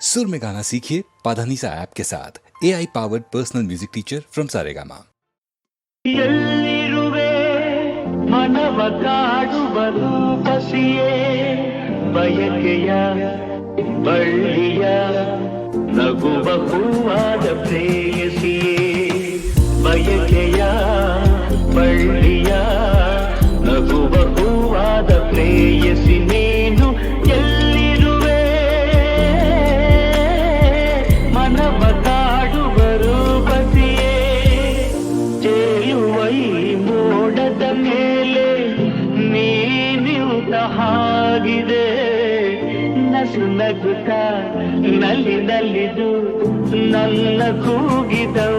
सुर में गाना सीखिए पाधानीसा ऐप के साथ A I powered personal music teacher from Saregama ಎಲ್ಲಿರುವೆ ಮನವ ಕಾಡುವುದು ಬಸಿಯೇ ಬಯಕೆಯ ಬಳ್ಳಿಯ ನಗುವ ಹೂವಾದ ಪ್ರೇಯಸಿಯೇ ಬಯಕೆಯ ಬಳ್ಳಿಯ ನಗುವ ಹೂವಾದ ಪ್ರೇಯಸಿ ನಲ್ಲಿ ನಲ್ಲಿದು ನನ್ನ ಕೂಗಿದೌತಿದೆ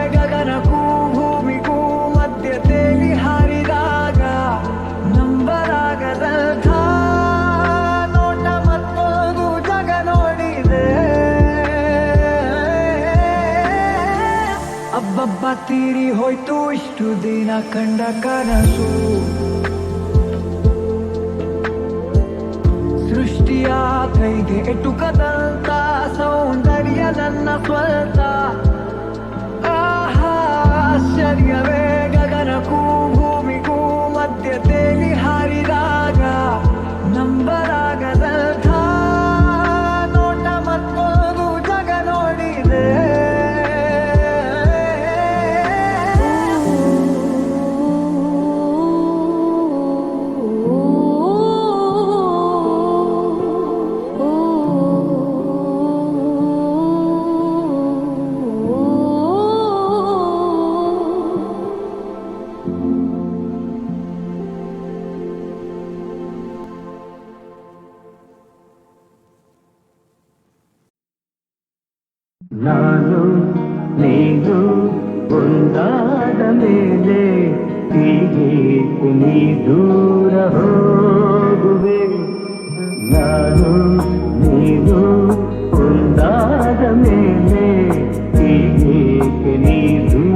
ತೀರಿ ಹೋಯ್ತು ಇಷ್ಟು ದಿನ ಕಂಡ ಕನಸು. ಸೃಷ್ಟಿಯ ಕೈಗೆ ಎಟುಕದಂತ ನಾನು ನೀನು ಒಂದಾದ ಮೇಲೆ ಹೀಗೆ ನೀ ದೂರ ಹೋಗುವೆ ನಾನು ನೀನು ಒಂದಾದ ಮೇಲೆ ಹೀಗೆ ನೀ ದೂರ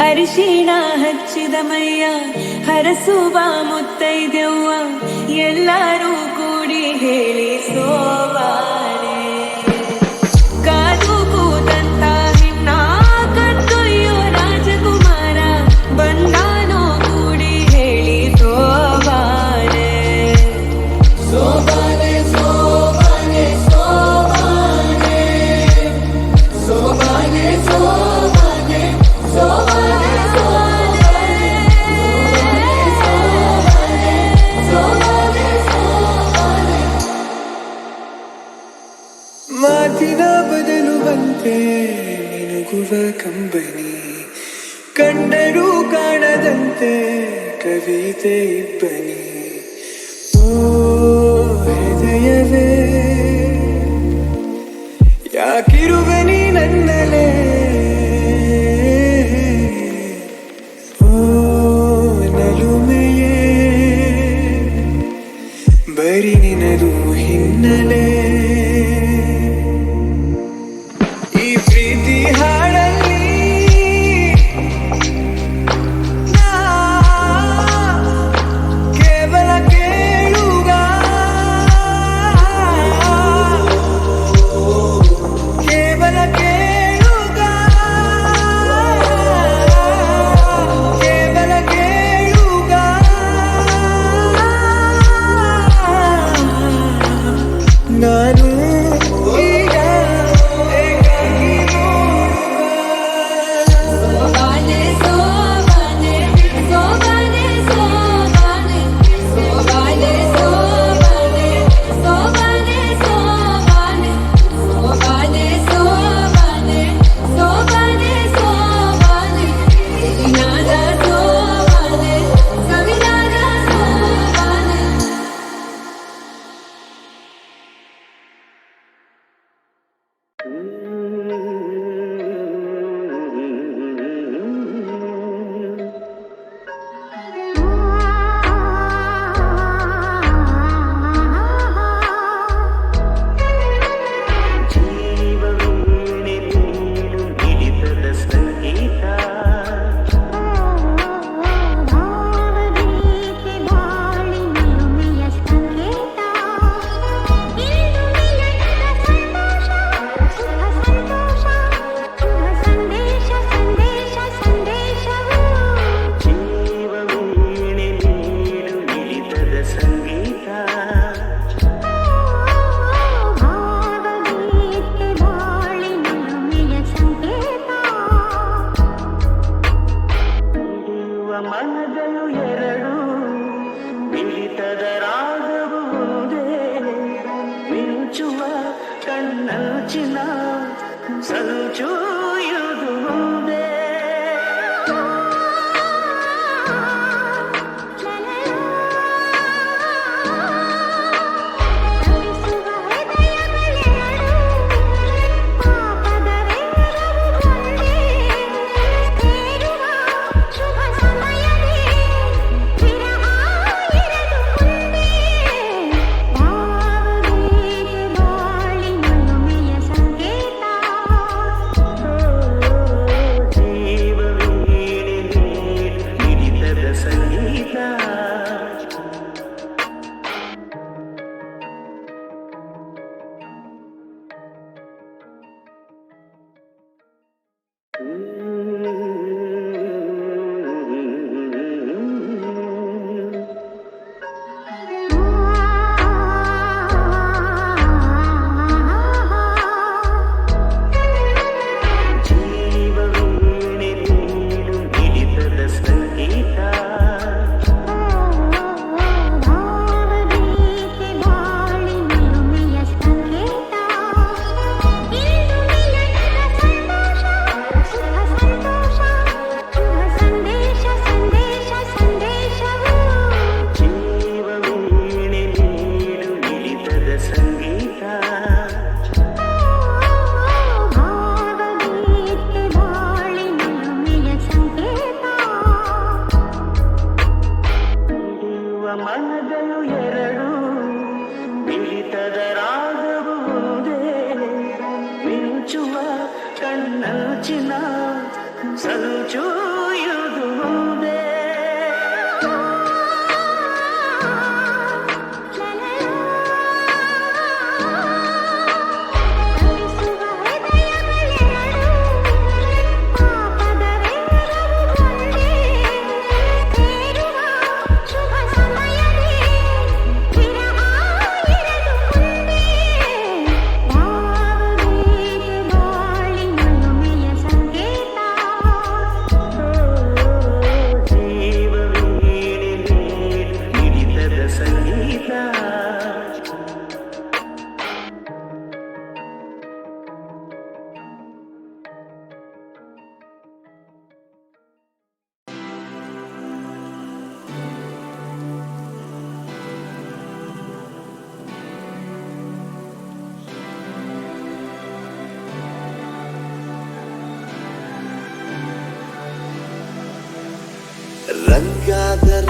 ಅರಿಶಿಣ ಹಚ್ಚಿದ ಮೈಯ ಹರಸುವ ಮುತ್ತೈದೆವ್ವ ಎಲ್ಲರೂ ಕೂಡಿ ಹೇಳಿ ಸೋವಾ. ಕಾಣದೆ ನಿನಗುವೆ ಕಂಬನಿ ಕಂಡರೂ ಕಾಣದಂತೆ ಕವಿತೆ ಇಬ್ಬನಿ ಓ ಹೃದಯವೇ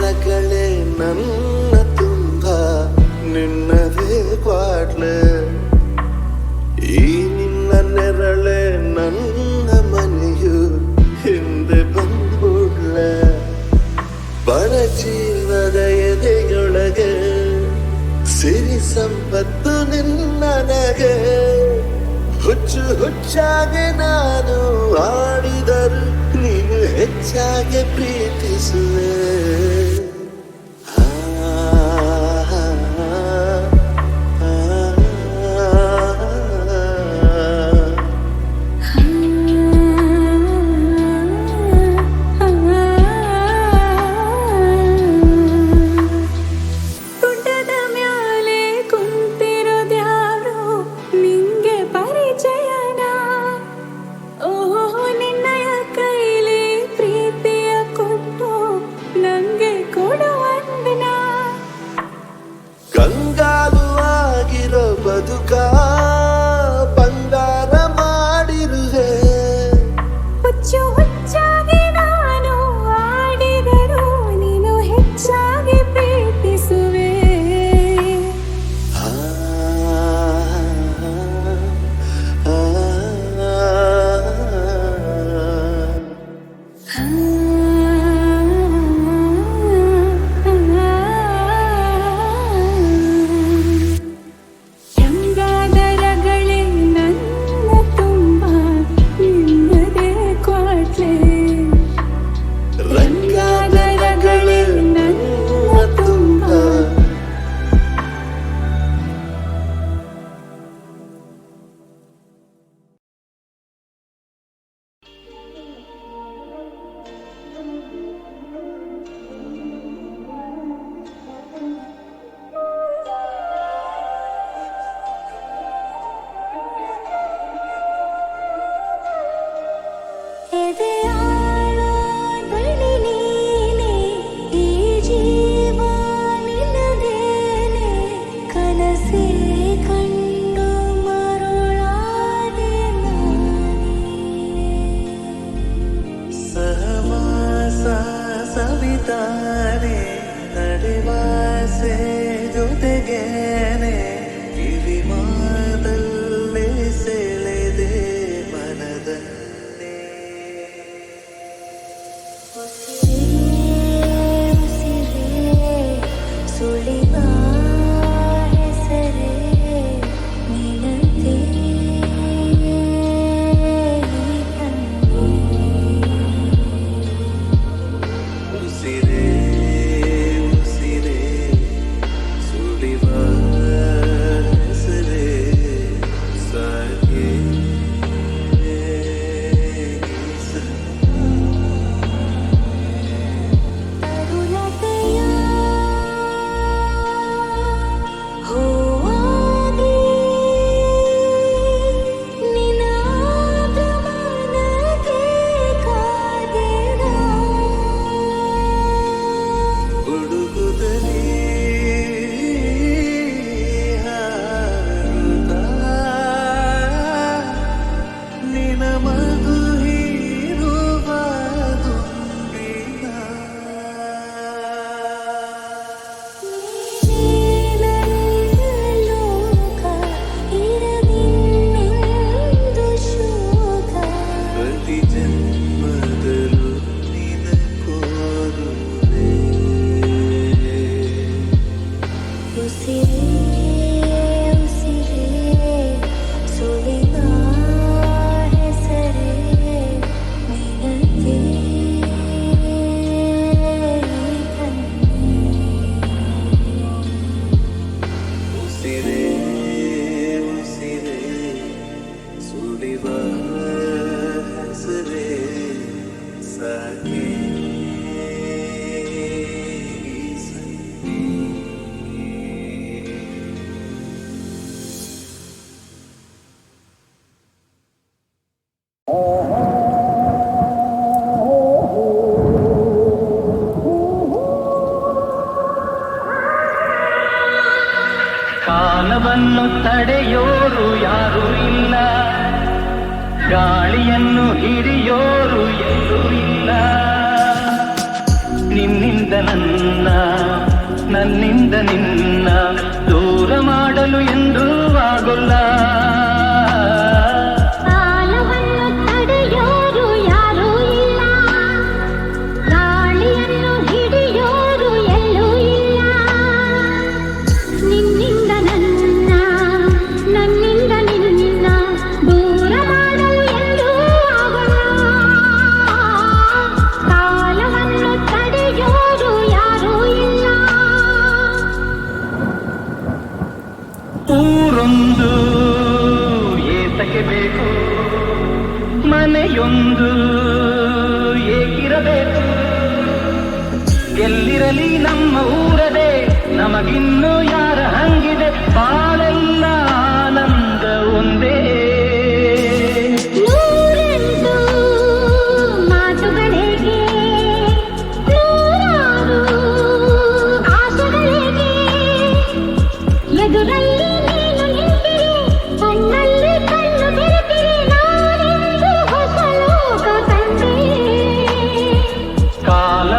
ನಗಳೇ ನನ್ನ ತುಂಬ ನಿನ್ನದೇ ಕ್ವಾಟ್ಲೆ. ಈ ನಿನ್ನ ನೆರಳೆ ನನ್ನ ಮನೆಯು, ಹಿಂದೆ ಬಂದ್ಬಿಡ್ಲೆ. ಬಡ ಜೀವದ ಎದೆಯೊಳಗೆ, ಸಿರಿ ಸಂಪತ್ತು ನಿನ್ನನಗೆ ಹುಚ್ಚು ಹುಚ್ಚಾಗೆ ನಾನು ಆಡಿದರು, ನೀನು ಹೆಚ್ಚಾಗಿ ಪ್ರೀತಿಸು.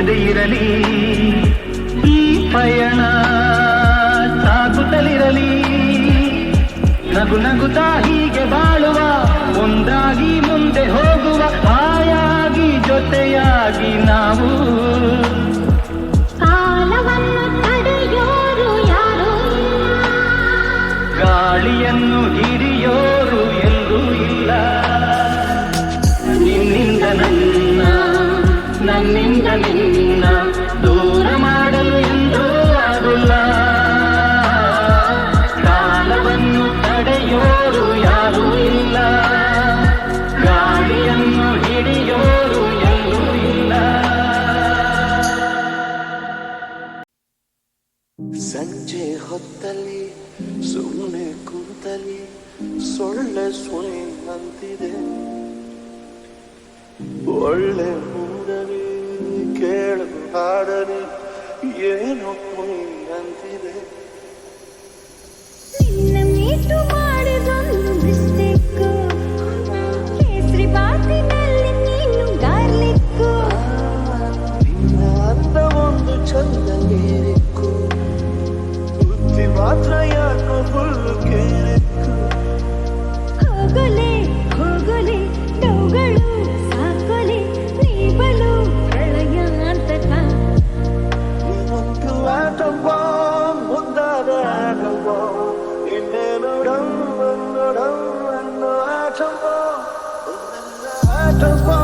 ಮುಗಿಯದಿರಲಿ ಈ ಪಯಣ ಸಾಗುತ್ತಲಿರಲಿ ನಗು ನಗುತ್ತಾ ಹೀಗೆ ಬಾಳುವ ಒಂದಾಗಿ ಮುಂದೆ ಹೋಗುವ ಆಯಾಗಿ ಜೊತೆಯಾಗಿ ನಾವು. ಗಾಳಿಯನ್ನು ಈ ಸಂಜೆ ಹೊತ್ತಲ್ಲಿ ಸುಮ್ಮನೆ ಕೂತಲ್ಲಿ ಸೊಳ್ಳೆ ಸುನಿ ಅಂತಿದೆ. ಒಳ್ಳೆ ಮೂಡಲಿ ಕೇಳು ಹಾಡಲಿ ಏನು ಕುನಿ ಅಂತಿದೆ. sometimes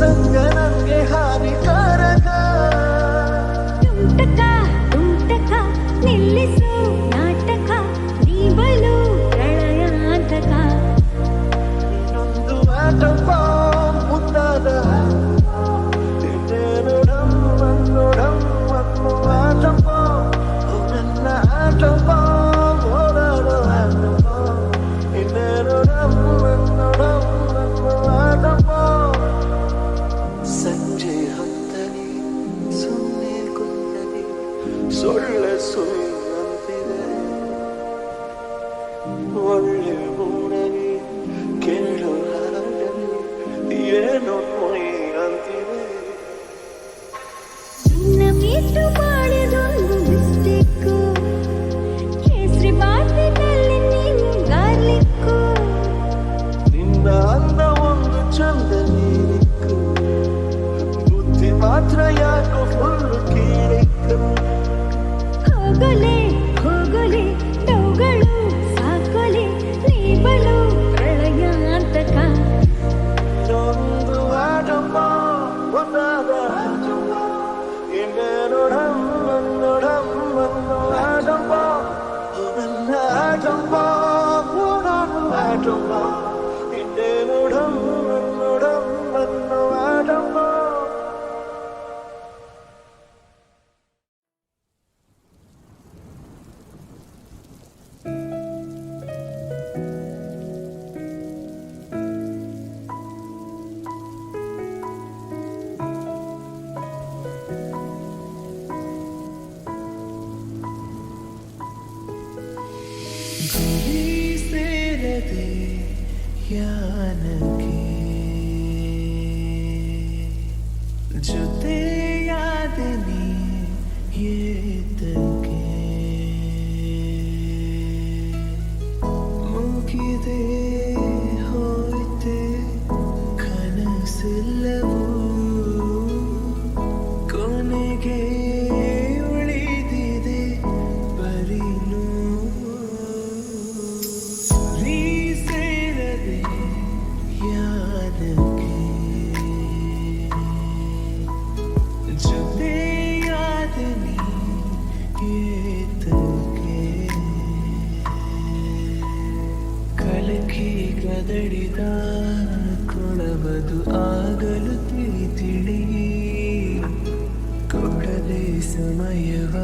Dâng Gülü seyrede yanık ಎದೆಡಿದ ಕೊಡಬದು ಆಗಲು ತಿಳಿ ತಿಳಿ ಕೊಡದೆ ಸಮಯವ